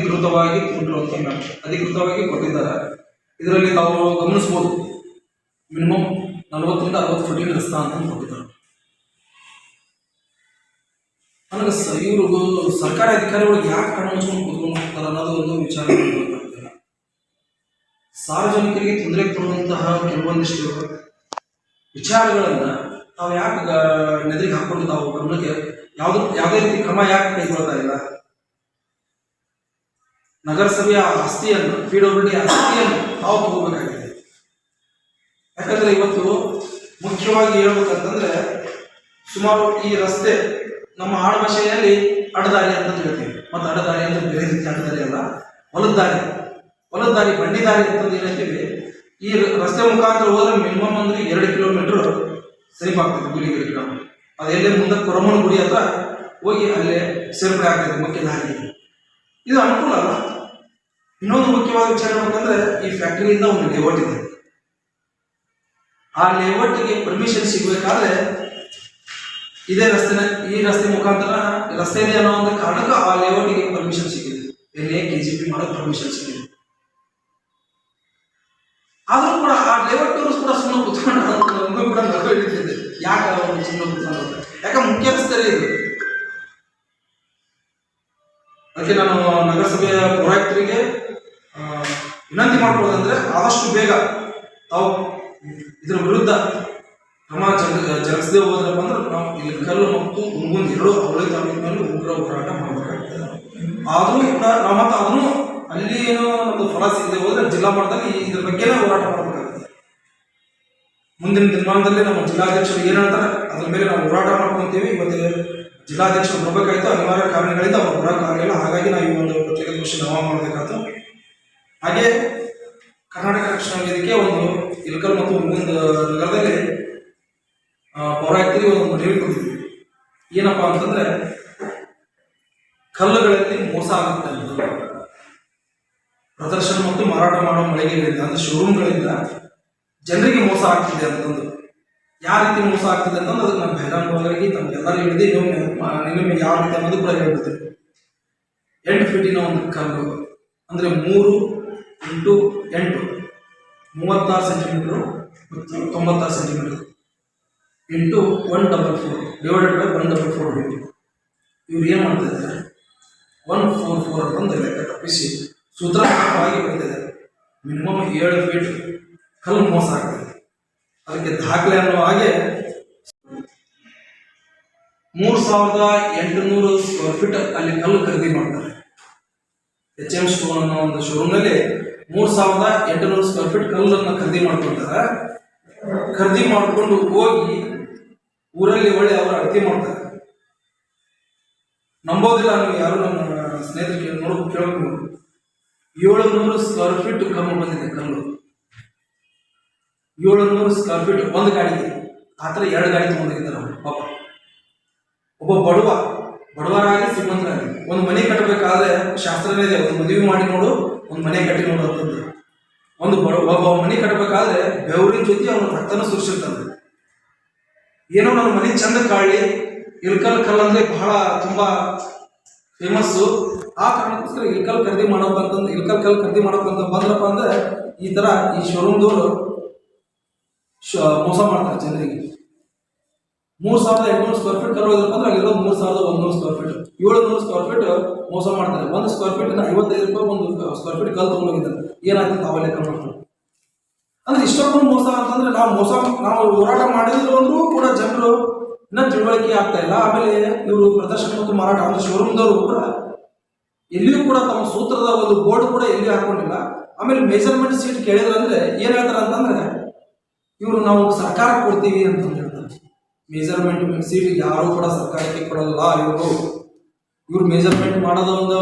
ಅಧಿಕೃತವಾಗಿ ಕೊಟ್ಟಿರುವಂಥ ಅಧಿಕೃತವಾಗಿ ಕೊಟ್ಟಿದ್ದಾರೆ. ಇದರಲ್ಲಿ ತಾವು ಗಮನಿಸ್ಬೋದು. ಮಿನಿಮಮ್ ನಲವತ್ತರಿಂದ ಅರವತ್ತು ಫುಟಿನ ರಸ್ತ ಅಂತ ಕೊಟ್ಟಿದ್ದಾರೆ. ನನಗೆ ಸ, ಇವರು ಸರ್ಕಾರಿ ಅಧಿಕಾರಿಗಳು ಯಾಕೆ ಕಣ್ಣು ಮುಚ್ಕೊಂಡು ಅನ್ನೋದು ಒಂದು ವಿಚಾರ ಸಾರ್ವಜನಿಕರಿಗೆ ತೊಂದರೆ ಕೊಡುವಂತಹ ಕೆಲವೊಂದಿಷ್ಟು ವಿಚಾರಗಳನ್ನು ತಾವು ಯಾಕೆ ನೆದರಿಗೆ ಹಾಕೊಂಡು ತಾವು ಗಮನಕ್ಕೆ, ಯಾವ್ದು, ಯಾವುದೇ ರೀತಿ ಕ್ರಮ ಯಾಕೆ ಕೈಗೊಳ್ತಾ ಇಲ್ಲ? ನಗರಸಭೆಯ ಆಸ್ತಿಯನ್ನು ಪಿ ಡಬ್ಲ್ಯೂ ಡಿ ಆಸ್ತಿಯನ್ನು ತಾವು ತಗೋಬೇಕಾಗಿದೆ. ಯಾಕಂದ್ರೆ ಇವತ್ತು ಮುಖ್ಯವಾಗಿ ಹೇಳ್ಬೇಕಂತಂದ್ರೆ ಸುಮಾರು ಈ ರಸ್ತೆ ನಮ್ಮ ಆಡುಭಾಷೆಯಲ್ಲಿ ಅಡದಾರಿ ಅಂತ ಹೇಳ್ತೀವಿ. ಮತ್ತು ಅಡದಾರಿ ಅಂದ್ರೆ ಬೇರೆ ರೀತಿ ಅಡದಾರಿ ಅಲ್ಲ ಹೊಲದ ದಾರಿ ಹೊಲದ ದಾರಿ ಹೇಳ್ತೀವಿ. ಈ ರಸ್ತೆ ಮುಖಾಂತರ ಹೋದ್ರೆ ಮಿನಿಮಮ್ ಅಂದ್ರೆ ಎರಡು ಕಿಲೋಮೀಟರ್ ಸಮೀಪಾಗ್ತದೆ ಗುಡಿಗಿರಿ ಗ್ರಾಮ. ಅದೆಲ್ಲೇ ಮುಂದೆ ಕೊರಮಣ ಗುಡಿ ಹತ್ರ ಹೋಗಿ ಅಲ್ಲೇ ಸೇರ್ಪಡೆ ಆಗ್ತದೆ ಮುಖ್ಯ ದಾರಿ ಇದು ಅನುಕೂಲ ಅಲ್ಲ. ಇನ್ನೊಂದು ಮುಖ್ಯವಾದ ವಿಚಾರ ಏನಂತಂದ್ರೆ ಈ ಫ್ಯಾಕ್ಟರಿಯಿಂದ ಒಂದು ಲೇಔಟ್ ಇದೆ. ಆ ಲೇಔಟ್ಗೆ ಪರ್ಮಿಷನ್ ಸಿಗಬೇಕಾದ್ರೆ ಇದೇ ರಸ್ತೆನ ಈ ರಸ್ತೆ ಮುಖಾಂತರ ರಸ್ತೆ ಇದೆ ಅನ್ನೋ ಒಂದು ಕಾರಣಕ್ಕೆ ಆ ಲೇಔಟ್ಗೆ ಪರ್ಮಿಷನ್ ಸಿಕ್ಕಿದೆ. ಎಲ್ಲಿ ಕೆ ಜಿ ಪಿ ಮಾಡೋಕೆ ಪರ್ಮಿಷನ್ ಸಿಕ್ಕಿದೆ. ಆದರೂ ಕೂಡ ಆ ಲೇಔಟ್ ಕೂಡ ಸುಮ್ಮನೆ ಕುತ್ಕೊಂಡು ನಮಗೂ ಕೂಡ ನಗು ಹಿಡಿತಿದೆ ಯಾಕೆ ಅವರು ಸುಮ್ಮನೆ ಕುತ್ಕೊಂಡು ಯಾಕೆ ಮುಖ್ಯ ರಸ್ತೆ ಇದು. ಅದಕ್ಕೆ ನಾನು ನಗರಸಭೆಯ ಪೌರಾಯುಕ್ತರಿಗೆ ಆ, ವಿನಂತಿ ಮಾಡ್ಕೊಳ್ಳೋದಂದ್ರೆ ಆದಷ್ಟು ಬೇಗ ತಾವು ಇದರ ವಿರುದ್ಧ ಕ್ರಮ ಜರುಗಿಸದೆ ಹೋದ್ರಪ್ಪ ಅಂದ್ರೆ ನಾವು ಇಲ್ಲಿ ಕಲ್ಲು ಮತ್ತು ಮುಂಗೊಂದು ಎರಡು ಅವಳಿ ತಾಲೂಕಿನ ಮೇಲೆ ಉಗ್ರ ಹೋರಾಟ ಮಾಡಬೇಕಾಗ್ತದೆ ಆದರೂ ನಾವು ಮತ್ತೆ ಅದನ್ನು ಅಲ್ಲಿ ಏನೋ ಒಂದು ಫಲ ಸಿಗದೆ ಹೋದ್ರೆ ಜಿಲ್ಲಾ ಮಟ್ಟದಲ್ಲಿ ಇದ್ರ ಬಗ್ಗೆನೇ ಹೋರಾಟ ಮಾಡಬೇಕಾಗ್ತದೆ ಮುಂದಿನ ದಿನಮಾನದಲ್ಲಿ ನಮ್ಮ ಜಿಲ್ಲಾಧ್ಯಕ್ಷರು ಏನು ಹೇಳ್ತಾರೆ, ಅದ್ರ ಮೇಲೆ ನಾವು ಹೋರಾಟ ಮಾಡ್ಕೊತೀವಿ. ಇವತ್ತು ಜಿಲ್ಲಾಧ್ಯಕ್ಷರು ಬರಬೇಕಾಯ್ತು. ಅನಿವಾರ್ಯ ಕಾರಣಗಳಿಂದ ಅವ್ರು ಬರೋಕ್ಕಾಗಲಿಲ್ಲ ಹಾಗಾಗಿ ನಾವು ಈ ಒಂದು ಪತ್ರಿಕಾಗೋಷ್ಠಿ ನಾವು ಮಾಡಬೇಕಾಯ್ತು. ಹಾಗೆ ಕರ್ನಾಟಕ ರಕ್ಷಣಾ ವೇದಿಕೆ ಒಂದು ಇಲ್ಕಲ್ ಮತ್ತು ಮುಂದಿನ ನಗರದಲ್ಲಿ ಪೌರಾಯುಕ್ತರಿಗೆ ಒಂದು ಕೊಟ್ಟಿದ್ವಿ. ಏನಪ್ಪಾ ಅಂತಂದ್ರೆ, ಕಲ್ಲುಗಳಲ್ಲಿ ಮೋಸ ಆಗುತ್ತೆ ಪ್ರದರ್ಶನ ಮತ್ತು ಮಾರಾಟ ಮಾಡೋ ಮಳಿಗೆಗಳಿಂದ, ಅಂದ್ರೆ ಶೋರೂಮ್ಗಳಿಂದ ಜನರಿಗೆ ಮೋಸ ಆಗ್ತಿದೆ ಅಂತಂದು. ಯಾವ ರೀತಿ ಮೋಸ ಆಗ್ತಿದೆ ಅಂತಂದ್ರೆ ಅದಕ್ಕೆ ನಮ್ಮ ಬಹಿರಂಗವಾಗಿ ನಮ್ಗೆಲ್ಲರೂ ಹೇಳಿದೆ ನಿಮಗೆ ಯಾವ ರೀತಿ ಅನ್ನೋದು ಕೂಡ ಹೇಳ್ಬಿಡ್ತೀವಿ ಎಂಟು ಫೀಟಿನ ಒಂದು ಕಲ್ಲು, ಅಂದರೆ ಮೂರು ಇಂಟು ಎಂಟು. ಮೂವತ್ತಾರು ಸೆಂಟಿಮೀಟ್ರು ಮತ್ತು ತೊಂಬತ್ತಾರು centimetre. Into one double four, divided by one double four into ಇವ್ರು ಏನು ಮಾಡ್ತಾ ಇದ್ದಾರೆ? ಒನ್ ಫೋರ್ ಫೋರ್ ಅಂತಂದು ಲೆಕ್ಕ ತಪ್ಪಿಸಿ. ಸೂತ್ರಾತ್ಮಕವಾಗಿ ಬರ್ತಿದೆ ಮಿನಿಮಮ್ ಏಳು ಫೀಟ್ ಕಲ್ಲು ಮೋಸ ಆಗ್ತದೆ. ಅದಕ್ಕೆ ದಾಖಲೆ ಅನ್ನೋ ಹಾಗೆ ಮೂರು ಸಾವಿರದ ಎಂಟುನೂರು ಸ್ಕ್ವೇರ್ ಫೀಟ್ ಅಲ್ಲಿ ಕಲ್ಲು ಖರೀದಿ ಮಾಡ್ತಾರೆ. ಎಚ್ ಎಂ ಸ್ಟೋನ್ ಅನ್ನೋ ಒಂದು ಶೋರೂಮ್ನಲ್ಲಿ ಮೂರು ಸಾವಿರದ ಎಂಟುನೂರು ಸ್ಕ್ವೇರ್ ಫೀಟ್ ಕಲ್ಲನ್ನು ಖರೀದಿ ಮಾಡ್ಕೊಳ್ತಾರೆ ಖರೀದಿ ಮಾಡಿಕೊಂಡು ಹೋಗಿ ಊರಲ್ಲಿ ಒಳ್ಳೆ ಅವರು ಅಳತೆ ಮಾಡ್ತಾರೆ. ನಂಬೋದಿಲ್ಲ ನೀವು ಯಾರು ನಮ್ಮ ಸ್ನೇಹಿತರಿಗೆ ನೋಡು, ಕೇಳ್ಕೊಂಡು ಏಳುನೂರು ಸ್ಕ್ವೇರ್ ಫೀಟ್ ಕಮ್ಮಿ ಬಂದಿದೆ, ಕಲ್ಲು. ಏಳುನೂರು ಸ್ಕ್ವೇರ್ ಫೀಟ್ ಒಂದು ಗಾಡಿಗೆ. ಆ ಥರ ಎರಡು ಗಾಡಿ ತೊಗೊಂಡಿದ್ದಾರೆ ಅವರು, ಪಾಪ. ಒಬ್ಬ ಬಡವ ಬಡವರಾಗಿ ಶ್ರೀಮಂತರಾಗಿ. ಒಂದು ಮನೆ ಕಟ್ಟಬೇಕಾದ್ರೆ ಶಾಸ್ತ್ರವೇ ಇದೆ, ಒಂದು ಮದುವೆ ಮಾಡಿ ನೋಡು, ಒಂದು ಮನೆ ಕಟ್ಟಿ ನೋಡು ಅಂತಂದು ಒಂದು ಬಡ, ಒಬ್ಬ ಮನೆ ಕಟ್ಟಬೇಕಾದ್ರೆ ಬೆವರಿನ ಜೊತೆ ಅವನ ರಕ್ತನ ಸುರಿಸಿರ್ತಂದ್ರೆ ಏನೋ ನನ್ನ ಮನೆ ಚಂದ ಕಾಳಿ ಇಲ್ಕಲ್ ಕಲ್ ಅಂದ್ರೆ ಬಹಳ ತುಂಬಾ ಫೇಮಸ್ಸು ಆ ಕಾರಣಕ್ಕೋಸ್ಕರ ಇಲ್ಕಲ್ ಖರೀದಿ ಮಾಡೋ ಅಂತಂದು ಇಲ್ಕಲ್ ಕಲ್ ಖರೀದಿ ಮಾಡೋಕ್ಕಂತ ಬಂದ್ರಪ್ಪ ಅಂದ್ರೆ ಈ ತರ ಈ ಶೋರೂಮ್ದವರು ಮೋಸ ಮಾಡ್ತಾರೆ ಜನರಿಗೆ. ಮೂರ್ ಸಾವಿರದ ಎಂಟುನೂರು ಸ್ಕ್ವೇರ್ ಫೀಟ್ ಕಲ್ಲು ಅಂದ್ರೆ ಅಲ್ಲಿರೋ ಮೂರ್ ಸಾವಿರದ ಒಂದೂರು ಸ್ಕ್ವೇರ್ ಫೀಟ್ ಏಳುನೂರು ಸ್ಕ್ವೇರ್ ಫೀಟ್ ಮೋಸ ಮಾಡ್ತಾರೆ ಒಂದು ಸ್ಕ್ವೇರ್ ಫೀಟ್ ಐವತ್ತೈದು ರೂಪಾಯಿ ಒಂದು ಸ್ಕ್ವೇರ್ ಫೀಟ್ ಕಲ್ ತಗೊಂಡೋಗಿದ್ದಾರೆ. ಏನಾಗ್ತದೆ ತಾವು ಲೆಕ್ಕ ಮಾಡ್ತಾರೆ ಅಂದ್ರೆ ಇಷ್ಟೊಂದು ಮೋಸ ಅಂತಂದ್ರೆ ನಾವು ಮೋಸ, ನಾವು ಹೋರಾಟ ಮಾಡಿದ್ರು ಅಂದ್ರೂ ಕೂಡ ಜನರು ಇನ್ನ ತಿಳುವಳಿಕೆ ಆಗ್ತಾ ಇಲ್ಲ. ಆಮೇಲೆ ಇವರು ಪ್ರದರ್ಶನ ಮತ್ತು ಮಾರಾಟ ಅಂದ್ರೆ ಶೋರೂಮ್ದವರು ಕೂಡ ಎಲ್ಲಿಯೂ ಕೂಡ ತಮ್ಮ ಸೂತ್ರದ ಒಂದು ಬೋರ್ಡ್ ಕೂಡ ಎಲ್ಲಿ ಹಾಕೊಂಡಿಲ್ಲ. ಆಮೇಲೆ ಮೆಜರ್ಮೆಂಟ್ ಸೀಟ್ ಕೇಳಿದ್ರೆ ಅಂದ್ರೆ ಏನ್ ಹೇಳ್ತಾರೆ ಅಂತಂದ್ರೆ, ಇವರು ನಾವು ಸರ್ಕಾರ ಕೊಡ್ತೀವಿ ಅಂತ ಹೇಳ್ತಾರೆ ಮೆಜರ್ಮೆಂಟ್ ಸೀಟ್ ಯಾರು ಕೂಡ ಸರ್ಕಾರಕ್ಕೆ ಕೊಡಲ್ಲ ಇವರು, ಇವ್ರು ಮೇಜರ್ಮೆಂಟ್ ಮಾಡೋದು ಒಂದು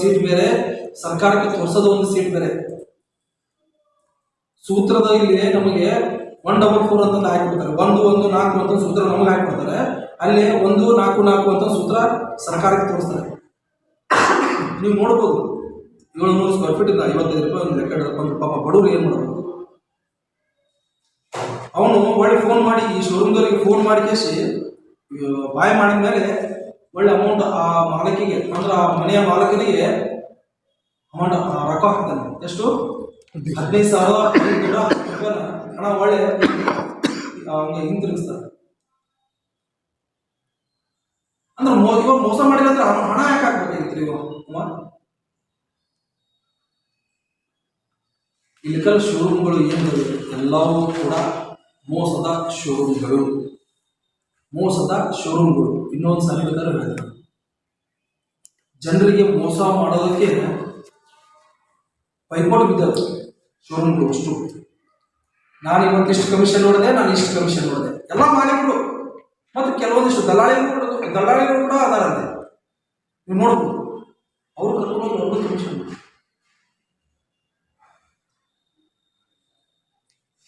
ಸೀಟ್ ಬೇರೆ, ಸರ್ಕಾರಕ್ಕೆ ತೋರಿಸೋದು ಒಂದು ಸೀಟ್ ಬೇರೆ. ಸೂತ್ರದ ಇಲ್ಲಿ ನಮಗೆ ಒನ್ ಡಬಲ್ ಫೋರ್ ಅಂತ ಹಾಕಿಬಿಡ್ತಾರೆ ಒಂದು ಒಂದು, ನಾಲ್ಕು ಅಂತ ಸೂತ್ರ ನಮಗೆ ಹಾಕಿಬಿಡ್ತಾರೆ ಅಲ್ಲಿ ಒಂದು, ನಾಲ್ಕು ನಾಲ್ಕು ಅಂತ ಸೂತ್ರ ಸರ್ಕಾರಕ್ಕೆ ತೋರಿಸ್ತಾರೆ. ನೀವು ನೋಡ್ಬೋದು. ಏಳ್ನೂರು ಸ್ಕ್ವೇರ್ ಫೀಟ್ ಇಂದ ಐವತ್ತೈದು ರೂಪಾಯಿ ಒಂದು ರೆಕಾರ್ಡ್ ಪಾಪ ಬಡವರು ಏನು ಮಾಡಬೇಕು ಅವನು ಒಳ್ಳೆ ಫೋನ್ ಮಾಡಿ, ಈ ಶೋರೂಮ್ದವರಿಗೆ ಫೋನ್ ಮಾಡಿ ಕೇಸಿ ಬಾಯ್ ಮಾಡಿದ ಮೇಲೆ ಒಳ್ಳೆ ಅಮೌಂಟ್ ಆ ಮಾಲಕಿಗೆ, ಅಂದ್ರೆ ಆ ಮನೆಯ ಮಾಲಕನಿಗೆ ಅಮೌಂಟ್ ರೊಕ್ಕ ಹಾಕ್ತಾನೆ. ಎಷ್ಟು? ಹದಿನೈದು ಸಾವಿರ ಹಣ ಒಳ್ಳೆ ಅವನಿಗೆ ಹಿಂತಿರುಗಿಸ್ತಾನೆ. ಅಂದ್ರೆ ಮೋ ಇವಾಗ ಮೋಸ ಮಾಡಿಲ್ಲ ಅಂದ್ರೆ ಅವನು ಹಣ ಯಾಕೆ ಹಾಕ್ಬೇಕಾಗಿತ್ತು ಇವಾಗ? ಇಲ್ಲಿಕಲ್ ಶೋರೂಮ್ಗಳು ಏನು ಎಲ್ಲವೂ ಕೂಡ ಮೋಸದ ಶೋರೂಮ್ಗಳು. ಮೋಸದ ಶೋರೂಮ್ಗಳು. ಇನ್ನೊಂದು ಸಲ ಬೇಕಾದ್ರೆ ಹೇಳ್ತಾರೆ ಜನರಿಗೆ ಮೋಸ ಮಾಡೋದಕ್ಕೆ ಪೈಪೋಟ್ ಬಿದ್ದದ್ದು ಶೋರೂಮ್ಗಳು ಅಷ್ಟು. ನಾನು ಇವತ್ತಿಷ್ಟು ಕಮಿಷನ್ ನೋಡಿದೆ, ನಾನು ಇಷ್ಟು ಕಮಿಷನ್ ನೋಡಿದೆ. ಎಲ್ಲ ಮಾಲೀಕರು. ಮತ್ತು ಕೆಲವೊಂದಿಷ್ಟು ದಲ್ಲಾಳಿಗಳು ಕೂಡ ದಲ್ಲಾಳಿಗಳು ಕೂಡ ಅದಾರಂತೆ. ನೀವು ನೋಡ್ಬೋದು. ಅವರು ಕರ್ಕೊಂಡು ಒಂಬತ್ತು ಕಮಿಷನ್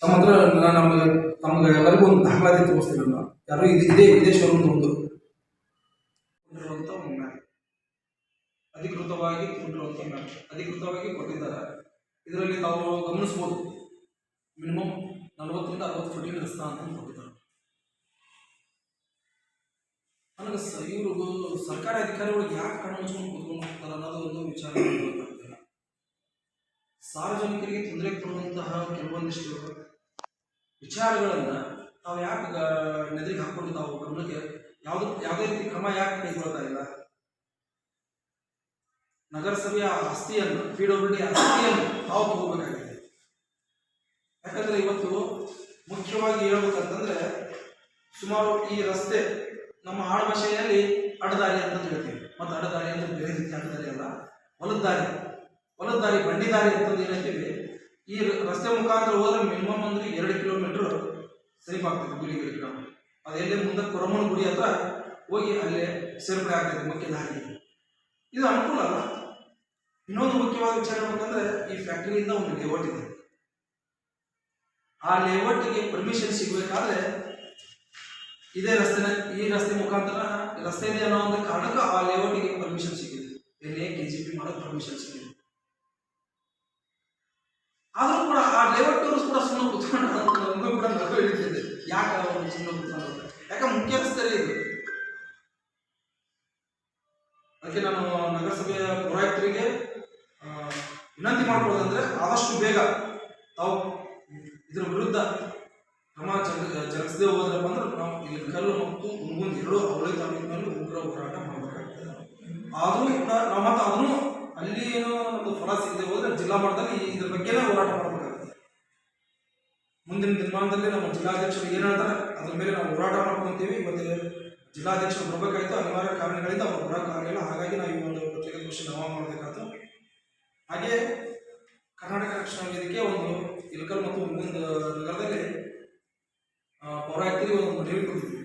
ತಮ್ಮ ಹತ್ರ ನಮಗೆ ನಮ್ಗೆ ಎಲ್ಲರಿಗೂ ಒಂದು ದಾಖಲಾತಿ ತೋರಿಸ್ತೀನಿ ಯಾರು ಇದು, ಇದೇ ಇದೇ ಶೋರೂಮ್ ಒಂದು ಅಧಿಕೃತವಾಗಿ ಅಧಿಕೃತವಾಗಿ ಕೊಟ್ಟಿದ್ದಾರೆ. ಇದರಲ್ಲಿ ತಾವು ಗಮನಿಸ್ಬೋದು. ಮಿನಿಮಮ್ ನಲವತ್ತರಿಂದ ಅರವತ್ತು ಫುಟಿನ ರಸ್ತ ಅಂತ ಕೊಟ್ಟಿದ್ದಾರೆ. ನನಗೆ ಸ ಇವ್ರಿಗೂ ಸರ್ಕಾರಿ ಅಧಿಕಾರಿಗಳು ಯಾಕೆ ಕಣ್ಣು ಮುಚ್ಕೊಂಡು ಕೂತ್ಕೊಂಡು ಒಂದು ವಿಚಾರ ಸಾರ್ವಜನಿಕರಿಗೆ ತೊಂದರೆ ಕೊಡುವಂತಹ ಕೆಲವೊಂದಿಷ್ಟು ವಿಚಾರಗಳನ್ನು ತಾವು ಯಾಕೆ ನೆದರಿಗೆ ಹಾಕೊಂಡು ತಾವು ಗಮನಕ್ಕೆ ಯಾವುದು, ಯಾವುದೇ ರೀತಿ ಕ್ರಮ ಯಾಕೆ ಕೈಗೊಳ್ತಾ ಇಲ್ಲ? ನಗರಸಭೆಯ ಆಸ್ತಿಯನ್ನು, ಪಿ ಆಸ್ತಿಯನ್ನು ತಾವು ತಗೋಬೇಕಾಗಿದೆ. ಯಾಕಂದ್ರೆ ಇವತ್ತು ಮುಖ್ಯವಾಗಿ ಹೇಳ್ಬೇಕಂತಂದ್ರೆ ಸುಮಾರು ಈ ರಸ್ತೆ ನಮ್ಮ ಆಡು ಭಾಷೆಯಲ್ಲಿ ಅಡ್ಡದಾರಿ ಅಂತ ಹೇಳ್ತೀವಿ ಮತ್ತು ಅಡ್ಡದಾರಿ ಅಂದ್ರೆ ಬೇರೆ ರೀತಿ ಅಡ್ಡದಾರಿ ಅಲ್ಲ. ಹೊಲದ್ದಾರಿ ಹೊಲದ್ದಾರಿ ಬಂಡಿದಾರಿ ದಾರಿ, ಬಂಡಿ ದಾರಿ ಅಂತಂದು ಏನಂತೀವಿ ಈ ರಸ್ತೆ ಮುಖಾಂತರ ಹೋದ್ರೆ ಮಿನಿಮಮ್ ಅಂದ್ರೆ ಎರಡು ಕಿಲೋಮೀಟರ್ ಆಗ್ತದೆ ಗುಡಿಗಳಿಗೆ ನಾವು ಅದೆಲ್ಲೇ ಮುಂದೆ ಕೊರಮಣ ಗುಡಿ ಹತ್ರ ಹೋಗಿ ಅಲ್ಲೇ ಸೇರ್ಪಡೆ ಆಗ್ತದೆ ಮುಖ್ಯ ದಾರಿ ಇದು ಅನುಕೂಲ ಅಲ್ಲ. ಇನ್ನೊಂದು ಮುಖ್ಯವಾದ ವಿಚಾರ ಹೇಳ್ಬೇಕಂದ್ರೆ ಈ ಫ್ಯಾಕ್ಟರಿಯಿಂದ ಒಂದು ಲೇಔಟ್ ಇದೆ. ಆ ಲೇಔಟ್ಗೆ ಪರ್ಮಿಷನ್ ಸಿಗಬೇಕಾದ್ರೆ ಇದೇ ರಸ್ತೆನ, ಈ ರಸ್ತೆ ಮುಖಾಂತರ ರಸ್ತೆ ಇದೆ ಅನ್ನೋ ಒಂದು ಕಾರಣಕ್ಕೆ ಆ ಲೇಔಟ್ಗೆ ಪರ್ಮಿಷನ್ ಸಿಕ್ಕಿದೆ. ಎಲ್ಲಿ ಕೆ ಜಿ ಪಿ ಮಾಡೋಕ್ಕೆ ಪರ್ಮಿಷನ್ ಸಿಕ್ಕಿದೆ. ನಗರಸಭೆಯ ಪುರಾಯಿತರಿಗೆ ವಿನಂತಿ ಮಾಡ್ಕೊಳ್ಳೋದಂದ್ರೆ ಆದಷ್ಟು ಬೇಗ ತಾವು ಇದರ ವಿರುದ್ಧ ಕ್ರಮ ಜರುಗ ಜರುಗಿಸದೆ ಹೋದ್ರಪ್ಪ ಅಂದ್ರೆ ನಾವು ಇಲ್ಲಿ ಕಲ್ಲು ಮತ್ತು ಮುಂಗೊಂದು ಎರಡು ಅವಳಿ ತಾಲೂಕಿನಲ್ಲಿ ಉಗ್ರ ಹೋರಾಟ ಮಾಡಬೇಕಾಗ್ತದೆ. ಆದರೂ ನಾವು ಮತ್ತೆ ಅದನ್ನು ಅಲ್ಲಿ ಏನು ಒಂದು ಫಲ ಸಿಗದೆ ಹೋದ್ರೆ ಜಿಲ್ಲಾ ಮಟ್ಟದಲ್ಲಿ ಇದ್ರ ಬಗ್ಗೆನೇ ಹೋರಾಟ ಮಾಡಬೇಕಾಗ್ತದೆ. ಮುಂದಿನ ದಿನಮಾನದಲ್ಲಿ ನಮ್ಮ ಜಿಲ್ಲಾಧ್ಯಕ್ಷರು ಏನು ಹೇಳ್ತಾರೆ, ಅದ್ರ ಮೇಲೆ ನಾವು ಹೋರಾಟ ಮಾಡ್ಕೊತೀವಿ ಇವತ್ತು ಜಿಲ್ಲಾಧ್ಯಕ್ಷರು ಬರಬೇಕಾಯ್ತು, ಅನಿವಾರ್ಯ ಕಾರಣಗಳಿಂದ ಅವರು ಬರೋಕ್ಕಾಗಲಿಲ್ಲ ಹಾಗಾಗಿ ನಾವು ಈ ಒಂದು ಪತ್ರಿಕಾಗೋಷ್ಠಿ ನಾವು ಮಾಡಬೇಕಾಯ್ತು. ಹಾಗೆ ಕರ್ನಾಟಕ ರಕ್ಷಣಾ ವೇದಿಕೆ ಒಂದು ಇಲ್ಕಲ್ ಮತ್ತು ಮುಂದಿನ ನಗರದಲ್ಲಿ ಪೌರಾಯತ್ರಿ ಒಂದು ಮನವಿ ಕೊಟ್ಟಿದ್ವಿ.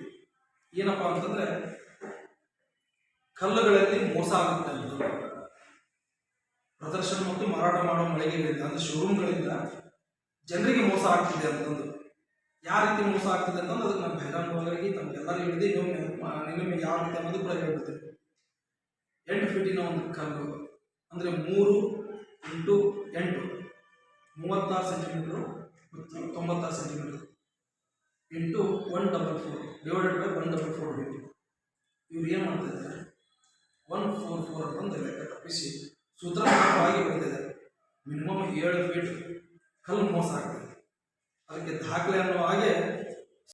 ಏನಪ್ಪ ಅಂತಂದ್ರೆ, ಕಲ್ಲುಗಳಲ್ಲಿ ಮೋಸ ಆಗುತ್ತೆ ಅಂತ. ಪ್ರದರ್ಶನ ಮತ್ತು ಮಾರಾಟ ಮಾಡೋ ಮಳಿಗೆಗಳಿಂದ, ಅಂದ್ರೆ ಶೋರೂಮ್ಗಳಿಂದ ಜನರಿಗೆ ಮೋಸ ಆಗ್ತಿದೆ ಅಂತಂದು. ಯಾವ ರೀತಿ ಮೋಸ ಆಗ್ತದೆ ಅಂತಂದ್ರೆ ಅದಕ್ಕೆ ನಮ್ಮ ಹೋಗಿ ತಮಗೆಲ್ಲರೂ ಹೇಳಿದೆ. ಇನ್ನೊಮ್ಮೆ ನಿಮಗೆ ಯಾವ ರೀತಿ ಅನ್ನೋದು ಕೂಡ ಹೇಳ್ಬಿಡ್ತೇನೆ. ಎಂಟು ಫೀಟಿನ ಒಂದು ಕಲ್ಲು, ಅಂದರೆ ಮೂರು ಇಂಟು ಎಂಟು, ಮೂವತ್ತಾರು ಸೆಂಟಿಮೀಟ್ರು ತೊಂಬತ್ತಾರು centimetre into one double four divided by one double four into ಇವ್ರು ಏನು ಮಾಡ್ತಾ ಇದ್ದಾರೆ? ಒನ್ ಫೋರ್ ಫೋರ್ ಅಂತಂದು ಲೆಕ್ಕ ತಪ್ಪಿಸಿ. ಸೂತ್ರಬದ್ಧವಾಗಿ ಬರೆದಿದ್ದಾರೆ ಮಿನಿಮಮ್ ಏಳು ಫೀಟ್ ಕಲ್ಲು ಮೋಸ ಆಗ್ತದೆ. ಅದಕ್ಕೆ ದಾಖಲೆ ಅನ್ನೋ ಹಾಗೆ